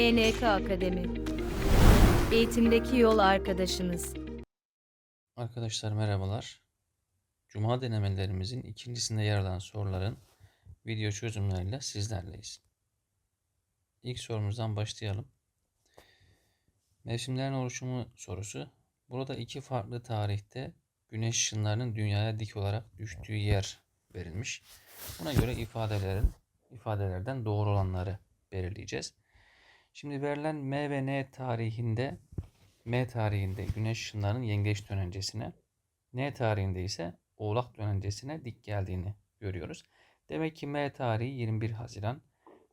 MNK Akademi. Eğitimdeki yol arkadaşınız. Arkadaşlar merhabalar. Cuma denemelerimizin ikincisinde yer alan soruların video çözümleriyle sizlerleyiz. İlk sorumuzdan başlayalım. Mevsimlerin oluşumu sorusu. Burada iki farklı tarihte güneş ışınlarının dünyaya dik olarak düştüğü yer verilmiş. Buna göre ifadelerin ifadelerden doğru olanları belirleyeceğiz. Şimdi verilen M ve N tarihinde M tarihinde güneş ışınlarının yengeç dönencesine, N tarihinde ise oğlak dönencesine dik geldiğini görüyoruz. Demek ki M tarihi 21 Haziran.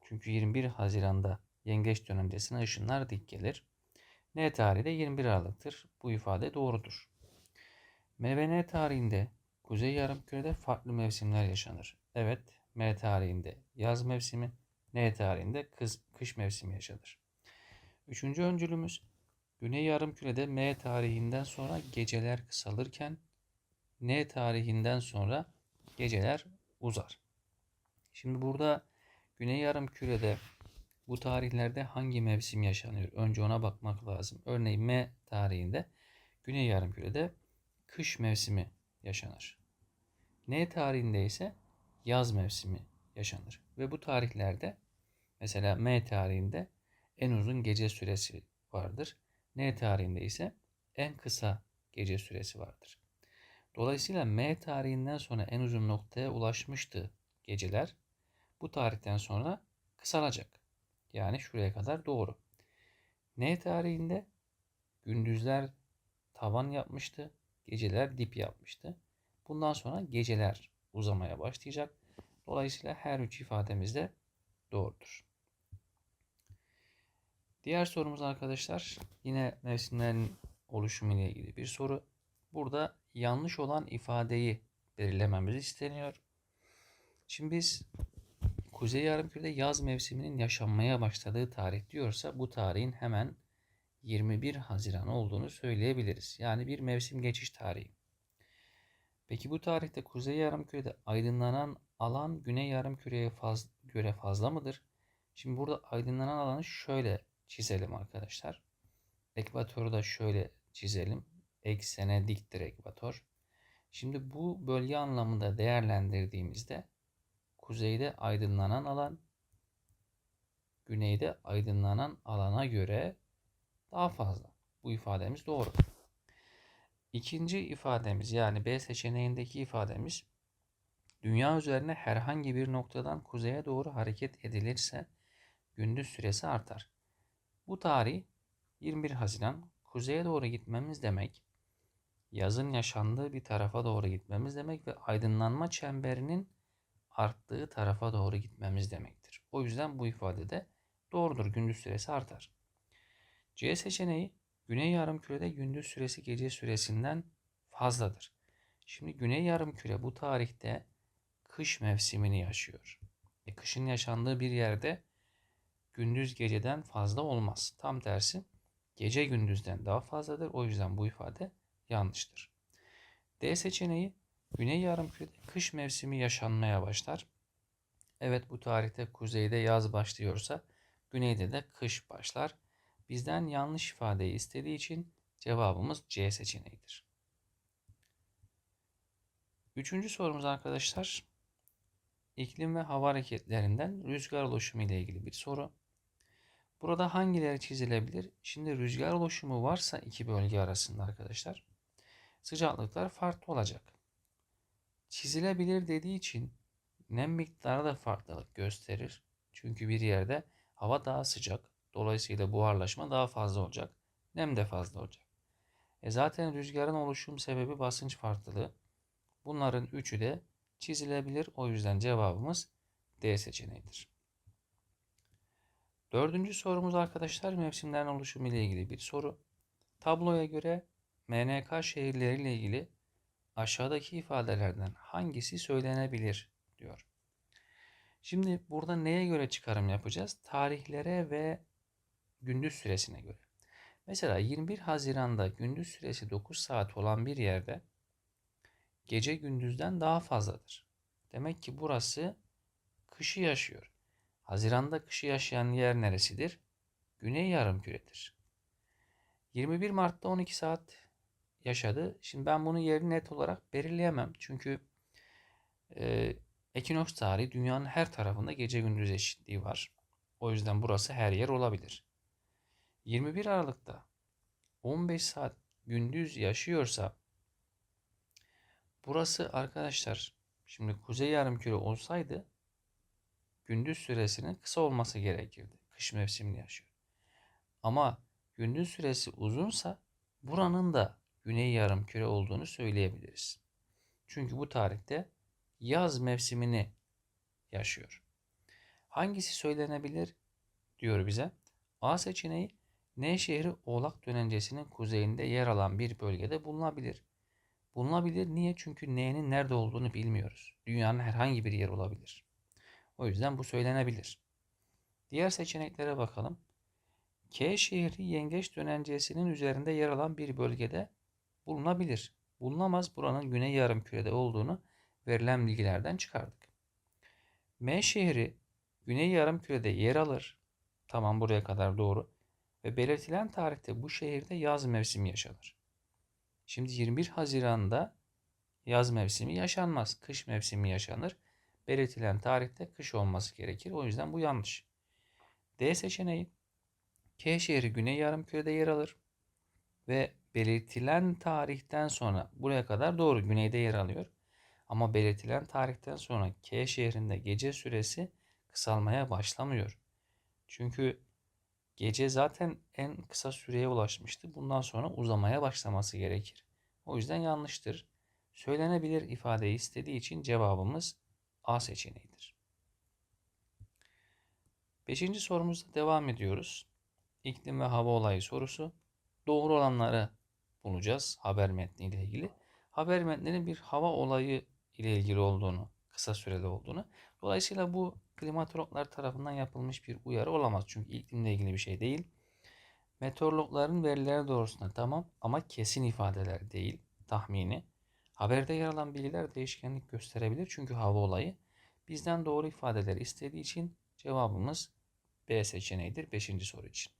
Çünkü 21 Haziran'da yengeç dönencesine ışınlar dik gelir. N tarihi de 21 Aralık'tır. Bu ifade doğrudur. M ve N tarihinde Kuzey Yarımküre'de farklı mevsimler yaşanır. Evet, M tarihinde yaz mevsimi, N tarihinde kız, kış mevsimi yaşanır. Üçüncü öncülümüz Güney Yarımküre'de M tarihinden sonra geceler kısalırken N tarihinden sonra geceler uzar. Şimdi burada Güney Yarımküre'de bu tarihlerde hangi mevsim yaşanıyor? Önce ona bakmak lazım. Örneğin M tarihinde Güney Yarımküre'de kış mevsimi yaşanır. N tarihinde ise yaz mevsimi yaşanır. Ve bu tarihlerde mesela M tarihinde en uzun gece süresi vardır. N tarihinde ise en kısa gece süresi vardır. Dolayısıyla M tarihinden sonra en uzun noktaya ulaşmıştı geceler. Bu tarihten sonra kısalacak. Yani şuraya kadar doğru. N tarihinde gündüzler tavan yapmıştı, geceler dip yapmıştı. Bundan sonra geceler uzamaya başlayacak. Dolayısıyla her üç ifademiz de doğrudur. Diğer sorumuz arkadaşlar yine mevsimlerin oluşumu ile ilgili bir soru. Burada yanlış olan ifadeyi belirlememiz isteniyor. Şimdi biz Kuzey Yarımküre'de yaz mevsiminin yaşanmaya başladığı tarih diyorsa bu tarihin hemen 21 Haziran olduğunu söyleyebiliriz. Yani bir mevsim geçiş tarihi. Peki bu tarihte Kuzey Yarımküre'de aydınlanan alan Güney Yarımküre'ye faz, göre fazla mıdır? Şimdi burada aydınlanan alanı şöyle çizelim arkadaşlar. Ekvatoru da şöyle çizelim. Eksene diktir ekvator. Şimdi bu bölge anlamında değerlendirdiğimizde kuzeyde aydınlanan alan güneyde aydınlanan alana göre daha fazla. Bu ifademiz doğru. İkinci ifademiz yani B seçeneğindeki ifademiz dünya üzerine herhangi bir noktadan kuzeye doğru hareket edilirse gündüz süresi artar. Bu tarih 21 Haziran kuzeye doğru gitmemiz demek yazın yaşandığı bir tarafa doğru gitmemiz demek ve aydınlanma çemberinin arttığı tarafa doğru gitmemiz demektir. O yüzden bu ifade de doğrudur. Gündüz süresi artar. C seçeneği Güney Yarımküre'de gündüz süresi gece süresinden fazladır. Şimdi Güney Yarımküre bu tarihte kış mevsimini yaşıyor. E, kışın yaşandığı bir yerde gündüz geceden fazla olmaz. Tam tersi gece gündüzden daha fazladır. O yüzden bu ifade yanlıştır. D seçeneği Güney Yarımküre'de kış mevsimi yaşanmaya başlar. Evet bu tarihte kuzeyde yaz başlıyorsa güneyde de kış başlar. Bizden yanlış ifadeyi istediği için cevabımız C seçeneğidir. Üçüncü sorumuz arkadaşlar. İklim ve hava hareketlerinden rüzgar oluşumu ile ilgili bir soru. Burada hangileri çizilebilir? Şimdi rüzgar oluşumu varsa iki bölge arasında arkadaşlar sıcaklıklar farklı olacak. Çizilebilir dediği için nem miktarı da farklılık gösterir. Çünkü bir yerde hava daha sıcak. Dolayısıyla buharlaşma daha fazla olacak. Nem de fazla olacak. E zaten rüzgarın oluşum sebebi basınç farklılığı. Bunların üçü de çizilebilir. O yüzden cevabımız D seçeneğidir. Dördüncü sorumuz arkadaşlar mevsimlerin oluşumu ile ilgili bir soru. Tabloya göre MNK şehirleriyle ilgili aşağıdaki ifadelerden hangisi söylenebilir diyor. Şimdi burada neye göre çıkarım yapacağız? Tarihlere ve gündüz süresine göre. Mesela 21 Haziran'da gündüz süresi 9 saat olan bir yerde gece gündüzden daha fazladır. Demek ki burası kışı yaşıyor. Haziranda kışı yaşayan yer neresidir? Güney yarımküredir. 21 Mart'ta 12 saat yaşadı. Şimdi ben bunu yerini net olarak belirleyemem. Çünkü e, ekinoks tarihi dünyanın her tarafında gece gündüz eşitliği var. O yüzden burası her yer olabilir. 21 Aralık'ta 15 saat gündüz yaşıyorsa burası arkadaşlar şimdi kuzey yarımküre olsaydı gündüz süresinin kısa olması gerekirdi. Kış mevsimini yaşıyor. Ama gündüz süresi uzunsa buranın da güney yarımküre olduğunu söyleyebiliriz. Çünkü bu tarihte yaz mevsimini yaşıyor. Hangisi söylenebilir diyor bize. A seçeneği N şehri Oğlak dönencesinin kuzeyinde yer alan bir bölgede bulunabilir. Bulunabilir niye? Çünkü N'nin nerede olduğunu bilmiyoruz. Dünyanın herhangi bir yeri olabilir. O yüzden bu söylenebilir. Diğer seçeneklere bakalım. K şehri Yengeç dönencesinin üzerinde yer alan bir bölgede bulunabilir. Bulunamaz buranın güney yarımkürede olduğunu verilen bilgilerden çıkardık. M şehri güney yarımkürede yer alır. Tamam buraya kadar doğru. Ve belirtilen tarihte bu şehirde yaz mevsimi yaşanır. Şimdi 21 Haziran'da yaz mevsimi yaşanmaz. Kış mevsimi yaşanır. Belirtilen tarihte kış olması gerekir. O yüzden bu yanlış. D seçeneği K şehri güney yarımkürede yer alır. Ve belirtilen tarihten sonra buraya kadar doğru güneyde yer alıyor. Ama belirtilen tarihten sonra K şehrinde gece süresi kısalmaya başlamıyor. Çünkü gece zaten en kısa süreye ulaşmıştı. Bundan sonra uzamaya başlaması gerekir. O yüzden yanlıştır. Söylenebilir ifadeyi istediği için cevabımız A seçeneğidir. Beşinci sorumuzda devam ediyoruz. İklim ve hava olayı sorusu. Doğru olanları bulacağız haber metniyle ilgili. Haber metninin bir hava olayı ile ilgili olduğunu, kısa süreli olduğunu. Dolayısıyla bu klimatologlar tarafından yapılmış bir uyarı olamaz. Çünkü iklimle ilgili bir şey değil. Meteorologların verileri doğrusunda tamam ama kesin ifadeler değil, tahmini. Haberde yer alan bilgiler değişkenlik gösterebilir çünkü hava olayı. Bizden doğru ifadeleri istediği için cevabımız B seçeneğidir 5. soru için.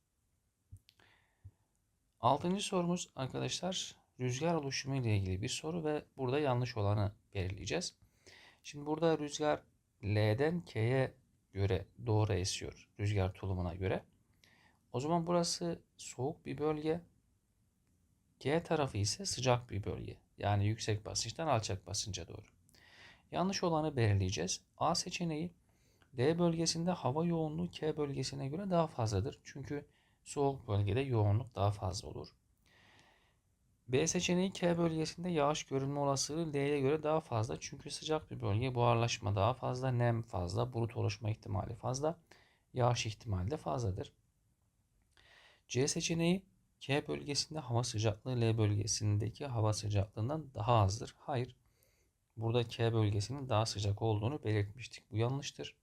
Altıncı sorumuz arkadaşlar rüzgar oluşumu ile ilgili bir soru ve burada yanlış olanı belirleyeceğiz. Şimdi burada rüzgar L'den K'ye göre doğru esiyor rüzgar tulumuna göre. O zaman burası soğuk bir bölge. G tarafı ise sıcak bir bölge. Yani yüksek basınçtan alçak basınca doğru. Yanlış olanı belirleyeceğiz. A seçeneği D bölgesinde hava yoğunluğu K bölgesine göre daha fazladır. Çünkü soğuk bölgede yoğunluk daha fazla olur. B seçeneği K bölgesinde yağış görülme olasılığı L'ye göre daha fazla. Çünkü sıcak bir bölge buharlaşma daha fazla, nem fazla, bulut oluşma ihtimali fazla, yağış ihtimali de fazladır. C seçeneği K bölgesinde hava sıcaklığı L bölgesindeki hava sıcaklığından daha azdır. Hayır. Burada K bölgesinin daha sıcak olduğunu belirtmiştik. Bu yanlıştır.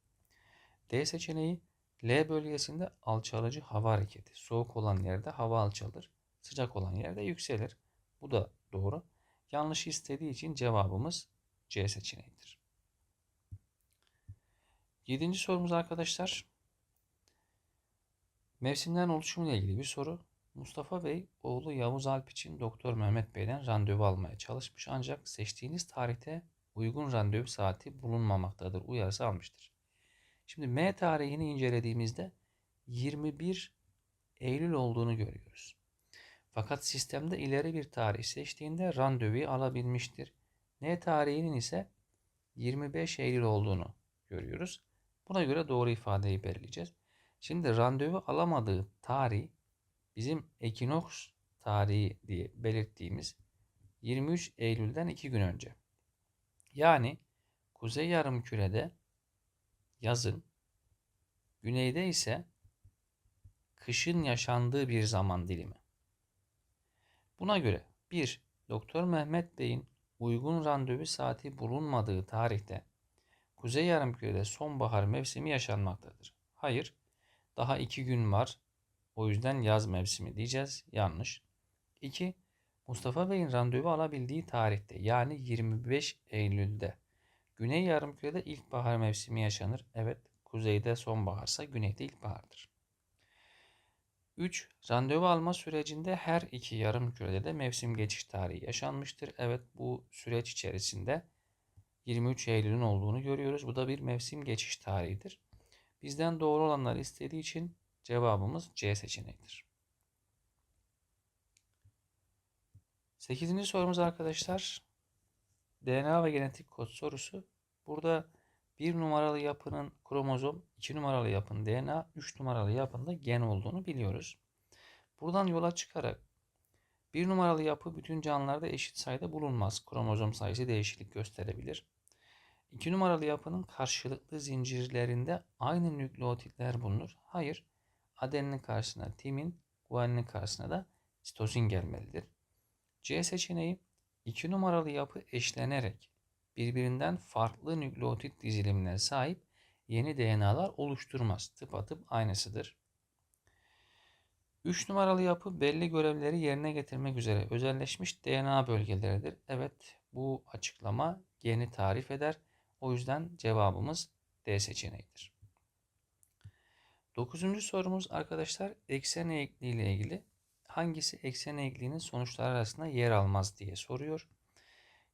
D seçeneği L bölgesinde alçalıcı hava hareketi. Soğuk olan yerde hava alçalır. Sıcak olan yerde yükselir. Bu da doğru. Yanlış istediği için cevabımız C seçeneğidir. Yedinci sorumuz arkadaşlar. Mevsimlerin oluşumu ile ilgili bir soru. Mustafa Bey oğlu Yavuz Alp için Doktor Mehmet Bey'den randevu almaya çalışmış ancak seçtiğiniz tarihte uygun randevu saati bulunmamaktadır uyarısı almıştır. Şimdi M tarihini incelediğimizde 21 Eylül olduğunu görüyoruz. Fakat sistemde ileri bir tarih seçtiğinde randevuyu alabilmiştir. N tarihinin ise 25 Eylül olduğunu görüyoruz. Buna göre doğru ifadeyi belirleyeceğiz. Şimdi randevu alamadığı tarih bizim ekinoks tarihi diye belirttiğimiz 23 Eylül'den 2 gün önce. Yani kuzey yarımkürede yazın, güneyde ise kışın yaşandığı bir zaman dilimi. Buna göre 1. Doktor Mehmet Bey'in uygun randevu saati bulunmadığı tarihte Kuzey Yarımküre'de sonbahar mevsimi yaşanmaktadır. Hayır, daha 2 gün var. O yüzden yaz mevsimi diyeceğiz. Yanlış. 2. Mustafa Bey'in randevu alabildiği tarihte yani 25 Eylül'de Güney Yarımküre'de ilkbahar mevsimi yaşanır. Evet, kuzeyde sonbaharsa güneyde ilkbahardır. 3. Randevu alma sürecinde her iki yarım kürede de mevsim geçiş tarihi yaşanmıştır. Evet bu süreç içerisinde 23 Eylül'ün olduğunu görüyoruz. Bu da bir mevsim geçiş tarihidir. Bizden doğru olanları istediği için cevabımız C seçeneğidir. 8. sorumuz arkadaşlar. DNA ve genetik kod sorusu. Burada 1 numaralı yapının kromozom, 2 numaralı yapının DNA, 3 numaralı yapında gen olduğunu biliyoruz. Buradan yola çıkarak 1 numaralı yapı bütün canlılarda eşit sayıda bulunmaz. Kromozom sayısı değişiklik gösterebilir. 2 numaralı yapının karşılıklı zincirlerinde aynı nükleotitler bulunur. Hayır, adeninin karşısına timin, guaninin karşısına da sitozin gelmelidir. C seçeneği 2 numaralı yapı eşlenerek birbirinden farklı nükleotit dizilimine sahip yeni DNA'lar oluşturmaz. Tıpatıp aynısıdır. 3 numaralı yapı belli görevleri yerine getirmek üzere özelleşmiş DNA bölgeleridir. Evet bu açıklama geni tarif eder. O yüzden cevabımız D seçeneğidir. Dokuzuncu sorumuz arkadaşlar eksen eğikliği ile ilgili. Hangisi eksen eğikliğinin sonuçları arasında yer almaz diye soruyor.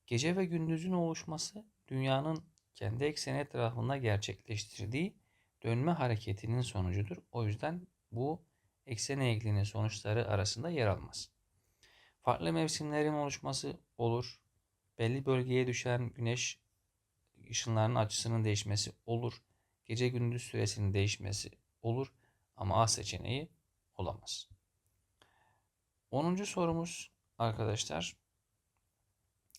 Gece ve gündüzün oluşması dünyanın kendi ekseni etrafında gerçekleştirdiği dönme hareketinin sonucudur. O yüzden bu eksen eğikliğinin sonuçları arasında yer almaz. Farklı mevsimlerin oluşması olur. Belli bölgeye düşen güneş ışınlarının açısının değişmesi olur. Gece gündüz süresinin değişmesi olur. Ama A seçeneği olamaz. 10. sorumuz arkadaşlar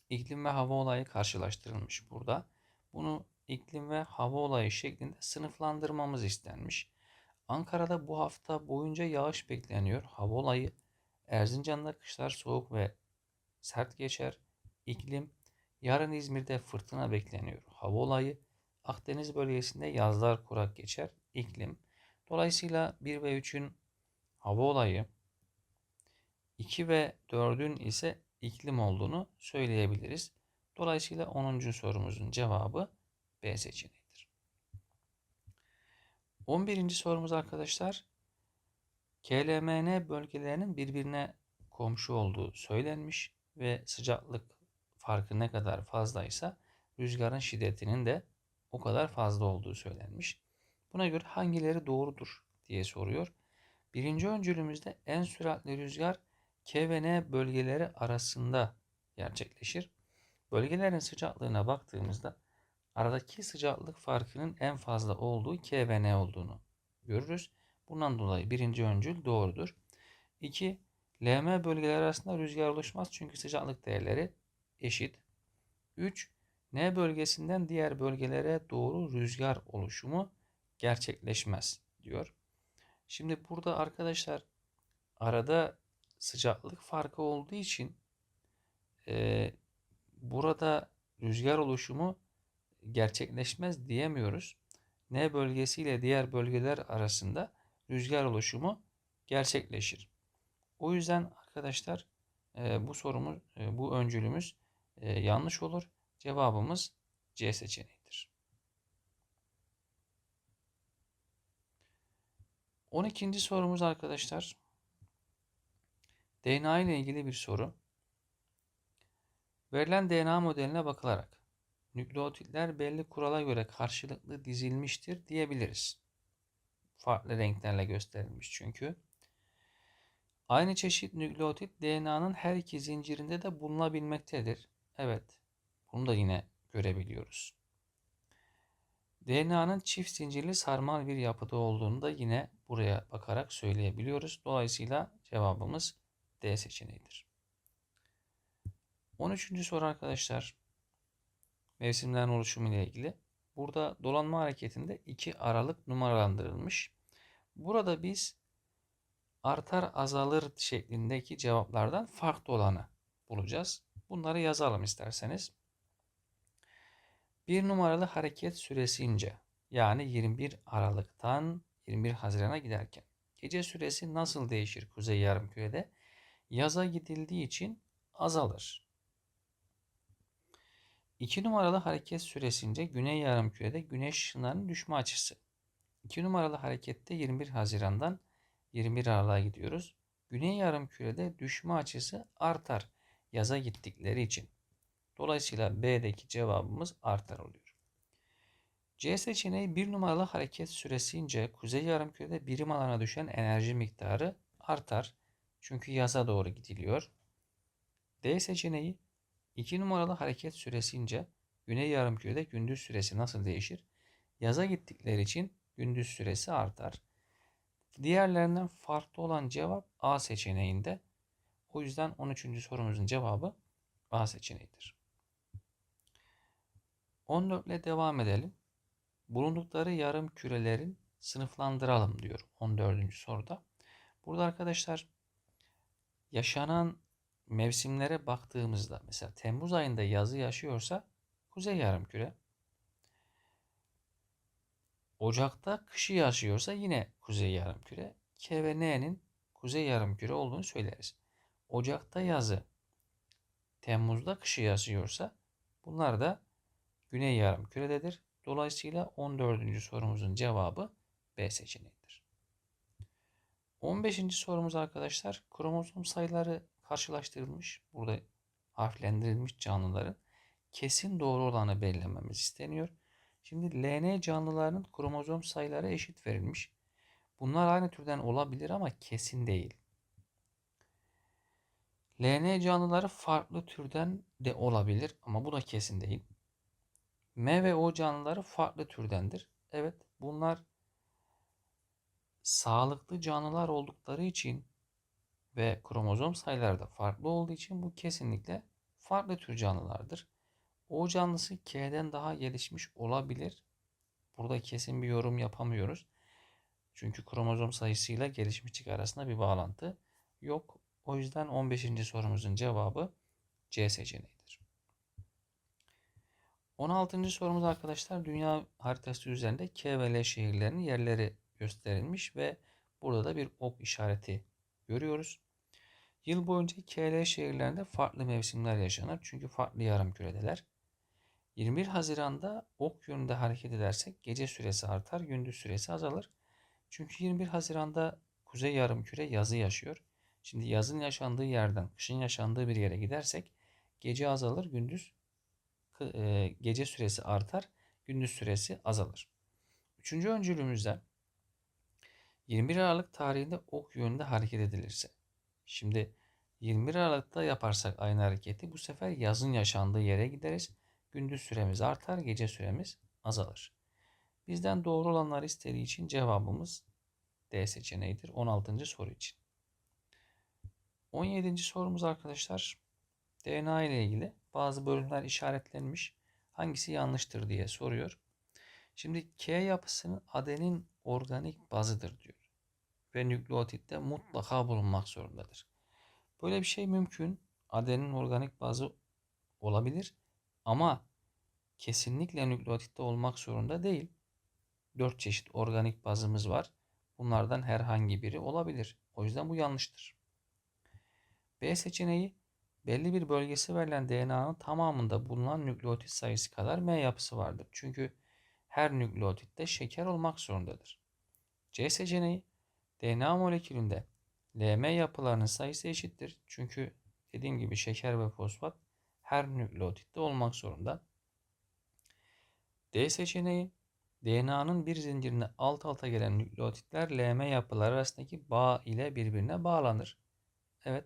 iklim ve hava olayı karşılaştırılmış burada. Bunu iklim ve hava olayı şeklinde sınıflandırmamız istenmiş. Ankara'da bu hafta boyunca yağış bekleniyor. Hava olayı Erzincan'da kışlar soğuk ve sert geçer. İklim yarın İzmir'de fırtına bekleniyor. Hava olayı Akdeniz bölgesinde yazlar kurak geçer. İklim Dolayısıyla 1 ve 3'ün hava olayı 2 ve 4'ün ise iklim olduğunu söyleyebiliriz. Dolayısıyla 10. sorumuzun cevabı B seçeneğidir. 11. sorumuz arkadaşlar. KLMN bölgelerinin birbirine komşu olduğu söylenmiş ve sıcaklık farkı ne kadar fazlaysa rüzgarın şiddetinin de o kadar fazla olduğu söylenmiş. Buna göre hangileri doğrudur diye soruyor. Birinci öncülümüzde en süratli rüzgar K ve N bölgeleri arasında gerçekleşir. Bölgelerin sıcaklığına baktığımızda aradaki sıcaklık farkının en fazla olduğu K ve N olduğunu görürüz. Bundan dolayı birinci öncül doğrudur. 2. LM bölgeleri arasında rüzgar oluşmaz çünkü sıcaklık değerleri eşit. 3. N bölgesinden diğer bölgelere doğru rüzgar oluşumu gerçekleşmez diyor. Şimdi burada arkadaşlar arada sıcaklık farkı olduğu için e, burada rüzgar oluşumu gerçekleşmez diyemiyoruz. N bölgesi ile diğer bölgeler arasında rüzgar oluşumu gerçekleşir. O yüzden arkadaşlar e, bu sorumuz, e, bu öncülümüz e, yanlış olur. Cevabımız C seçeneğidir. 12. sorumuz arkadaşlar. DNA ile ilgili bir soru. Verilen DNA modeline bakılarak nükleotitler belli kurala göre karşılıklı dizilmiştir diyebiliriz. Farklı renklerle gösterilmiş çünkü. Aynı çeşit nükleotit DNA'nın her iki zincirinde de bulunabilmektedir. Evet, bunu da yine görebiliyoruz. DNA'nın çift zincirli sarmal bir yapıda olduğunu da yine buraya bakarak söyleyebiliyoruz. Dolayısıyla cevabımız D seçeneğidir. 13. soru arkadaşlar. Mevsimlerin oluşumu ile ilgili. Burada dolanma hareketinde iki aralık numaralandırılmış. Burada biz artar azalır şeklindeki cevaplardan farklı olanı bulacağız. Bunları yazalım isterseniz. Bir numaralı hareket süresince yani 21 Aralık'tan 21 Haziran'a giderken gece süresi nasıl değişir Kuzey Yarımküre'de? Yaza gidildiği için azalır. 2 numaralı hareket süresince Güney Yarımküre'de güneş ışınlarının düşme açısı. 2 numaralı harekette 21 Haziran'dan 21 Aralık'a gidiyoruz. Güney yarımkürede düşme açısı artar yaza gittikleri için. Dolayısıyla B'deki cevabımız artar oluyor. C seçeneği bir numaralı hareket süresince kuzey yarımkürede birim alana düşen enerji miktarı artar. Çünkü yaza doğru gidiliyor. D seçeneği 2 numaralı hareket süresince güney yarımkürede gündüz süresi nasıl değişir? Yaza gittikleri için gündüz süresi artar. Diğerlerinden farklı olan cevap A seçeneğinde. O yüzden 13. sorumuzun cevabı A seçeneğidir. 14 ile devam edelim. Bulundukları yarım kürelerin sınıflandıralım diyor 14. soruda. Burada arkadaşlar yaşanan mevsimlere baktığımızda mesela Temmuz ayında yazı yaşıyorsa kuzey yarımküre. Ocak'ta kışı yaşıyorsa yine kuzey yarımküre. K ve N'nin kuzey yarımküre olduğunu söyleriz. Ocak'ta yazı, Temmuz'da kışı yaşıyorsa bunlar da güney yarımkürededir. Dolayısıyla 14. sorumuzun cevabı B seçeneğidir. 15. sorumuz arkadaşlar kromozom sayıları karşılaştırılmış. Burada harflendirilmiş canlıların kesin doğru olanı belirlememiz isteniyor. Şimdi LN canlılarının kromozom sayıları eşit verilmiş. Bunlar aynı türden olabilir ama kesin değil. LN canlıları farklı türden de olabilir ama bu da kesin değil. M ve O canlıları farklı türdendir. Evet bunlar sağlıklı canlılar oldukları için ve kromozom sayıları da farklı olduğu için bu kesinlikle farklı tür canlılardır. O canlısı K'den daha gelişmiş olabilir. Burada kesin bir yorum yapamıyoruz. Çünkü kromozom sayısıyla gelişmişlik arasında bir bağlantı yok. O yüzden 15. sorumuzun cevabı C seçeneğidir. 16. sorumuz arkadaşlar dünya haritası üzerinde K ve L şehirlerinin yerleri gösterilmiş ve burada da bir ok işareti görüyoruz. Yıl boyunca KL şehirlerinde farklı mevsimler yaşanır çünkü farklı yarım küredeler. 21 Haziran'da ok yönünde hareket edersek gece süresi artar, gündüz süresi azalır. Çünkü 21 Haziran'da kuzey yarım küre yazı yaşıyor. Şimdi yazın yaşandığı yerden kışın yaşandığı bir yere gidersek gece azalır, gündüz gece süresi artar, gündüz süresi azalır. Üçüncü öncülümüzde 21 Aralık tarihinde ok yönünde hareket edilirse. Şimdi 21 Aralık'ta yaparsak aynı hareketi bu sefer yazın yaşandığı yere gideriz. Gündüz süremiz artar, gece süremiz azalır. Bizden doğru olanlar istediği için cevabımız D seçeneğidir 16. soru için. 17. sorumuz arkadaşlar DNA ile ilgili bazı bölümler işaretlenmiş. Hangisi yanlıştır diye soruyor. Şimdi K yapısının adenin organik bazıdır diyor. Ve nükleotitte mutlaka bulunmak zorundadır. Böyle bir şey mümkün. Adenin organik bazı olabilir. Ama kesinlikle nükleotitte olmak zorunda değil. Dört çeşit organik bazımız var. Bunlardan herhangi biri olabilir. O yüzden bu yanlıştır. B seçeneği belli bir bölgesi verilen DNA'nın tamamında bulunan nükleotit sayısı kadar M yapısı vardır. Çünkü her nükleotitte şeker olmak zorundadır. C seçeneği DNA molekülünde LM yapılarının sayısı eşittir. Çünkü dediğim gibi şeker ve fosfat her nükleotitte olmak zorunda. D seçeneği DNA'nın bir zincirine alt alta gelen nükleotitler LM yapıları arasındaki bağ ile birbirine bağlanır. Evet.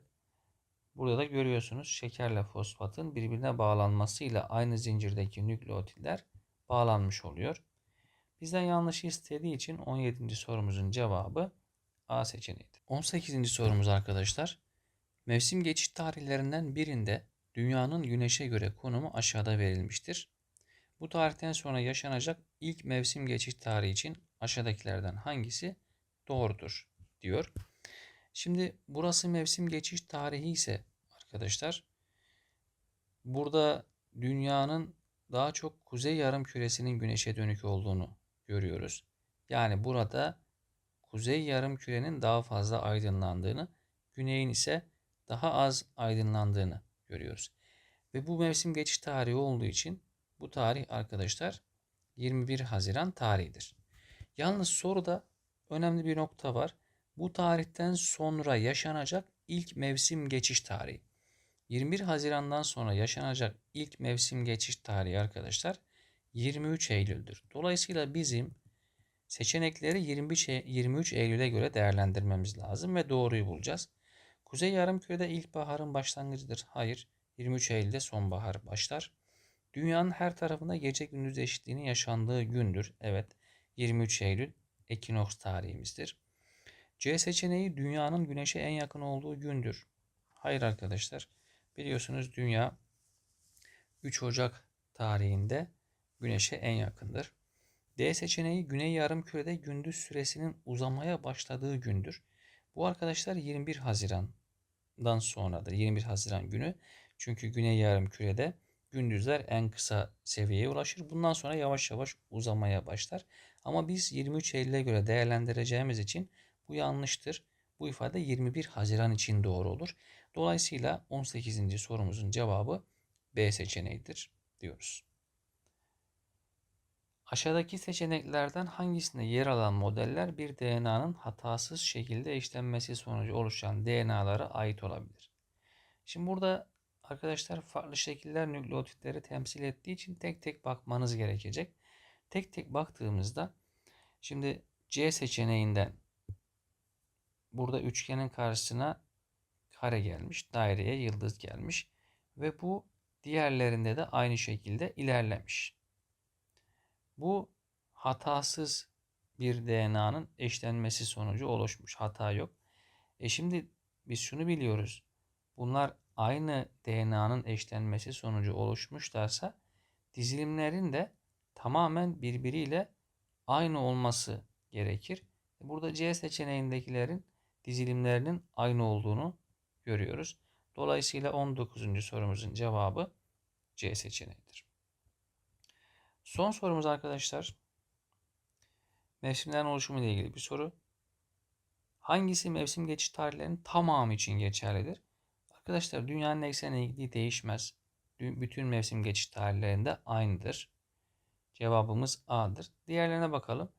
Burada da görüyorsunuz şekerle fosfatın birbirine bağlanmasıyla aynı zincirdeki nükleotitler bağlanmış oluyor. Bizden yanlışı istediği için 17. sorumuzun cevabı A seçeneğidir. 18. sorumuz arkadaşlar. Mevsim geçiş tarihlerinden birinde dünyanın güneşe göre konumu aşağıda verilmiştir. Bu tarihten sonra yaşanacak ilk mevsim geçiş tarihi için aşağıdakilerden hangisi doğrudur diyor. Şimdi burası mevsim geçiş tarihi ise arkadaşlar burada dünyanın daha çok kuzey yarım küresinin güneşe dönük olduğunu görüyoruz. Yani burada kuzey yarım kürenin daha fazla aydınlandığını, güneyin ise daha az aydınlandığını görüyoruz. Ve bu mevsim geçiş tarihi olduğu için bu tarih arkadaşlar 21 Haziran tarihidir. Yalnız soruda önemli bir nokta var. Bu tarihten sonra yaşanacak ilk mevsim geçiş tarihi. 21 Haziran'dan sonra yaşanacak ilk mevsim geçiş tarihi arkadaşlar 23 Eylül'dür. Dolayısıyla bizim seçenekleri 23, E- 23 Eylül'e göre değerlendirmemiz lazım ve doğruyu bulacağız. Kuzey Yarımküre'de ilkbaharın başlangıcıdır. Hayır, 23 Eylül'de sonbahar başlar. Dünyanın her tarafında gece gündüz eşitliğinin yaşandığı gündür. Evet, 23 Eylül ekinoks tarihimizdir. C seçeneği dünyanın güneşe en yakın olduğu gündür. Hayır arkadaşlar. Biliyorsunuz dünya 3 Ocak tarihinde güneşe en yakındır. D seçeneği güney yarımkürede gündüz süresinin uzamaya başladığı gündür. Bu arkadaşlar 21 Haziran'dan sonradır. 21 Haziran günü. Çünkü güney yarımkürede gündüzler en kısa seviyeye ulaşır. Bundan sonra yavaş yavaş uzamaya başlar. Ama biz 23 Eylül'e göre değerlendireceğimiz için bu yanlıştır. Bu ifade 21 Haziran için doğru olur. Dolayısıyla 18. sorumuzun cevabı B seçeneğidir diyoruz. Aşağıdaki seçeneklerden hangisinde yer alan modeller bir DNA'nın hatasız şekilde işlenmesi sonucu oluşan DNA'lara ait olabilir? Şimdi burada arkadaşlar farklı şekiller nükleotitleri temsil ettiği için tek tek bakmanız gerekecek. Tek tek baktığımızda şimdi C seçeneğinden burada üçgenin karşısına kare gelmiş, daireye yıldız gelmiş ve bu diğerlerinde de aynı şekilde ilerlemiş. Bu hatasız bir DNA'nın eşlenmesi sonucu oluşmuş. Hata yok. E şimdi biz şunu biliyoruz. Bunlar aynı DNA'nın eşlenmesi sonucu oluşmuşlarsa dizilimlerin de tamamen birbiriyle aynı olması gerekir. Burada C seçeneğindekilerin dizilimlerinin aynı olduğunu görüyoruz. Dolayısıyla 19. sorumuzun cevabı C seçeneğidir. Son sorumuz arkadaşlar. Mevsimlerin oluşumu ile ilgili bir soru. Hangisi mevsim geçiş tarihlerinin tamamı için geçerlidir? Arkadaşlar dünyanın ekseni ilgili değişmez. Bütün mevsim geçiş tarihlerinde aynıdır. Cevabımız A'dır. Diğerlerine bakalım.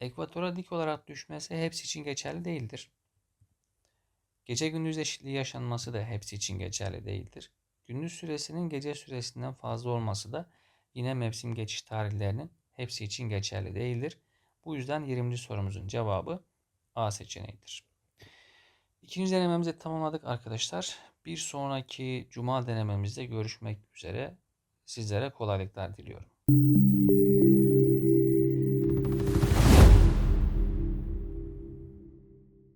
Ekvatora dik olarak düşmesi hepsi için geçerli değildir. Gece gündüz eşitliği yaşanması da hepsi için geçerli değildir. Gündüz süresinin gece süresinden fazla olması da yine mevsim geçiş tarihlerinin hepsi için geçerli değildir. Bu yüzden 20. sorumuzun cevabı A seçeneğidir. İkinci denememizi tamamladık arkadaşlar. Bir sonraki cuma denememizde görüşmek üzere. Sizlere kolaylıklar diliyorum.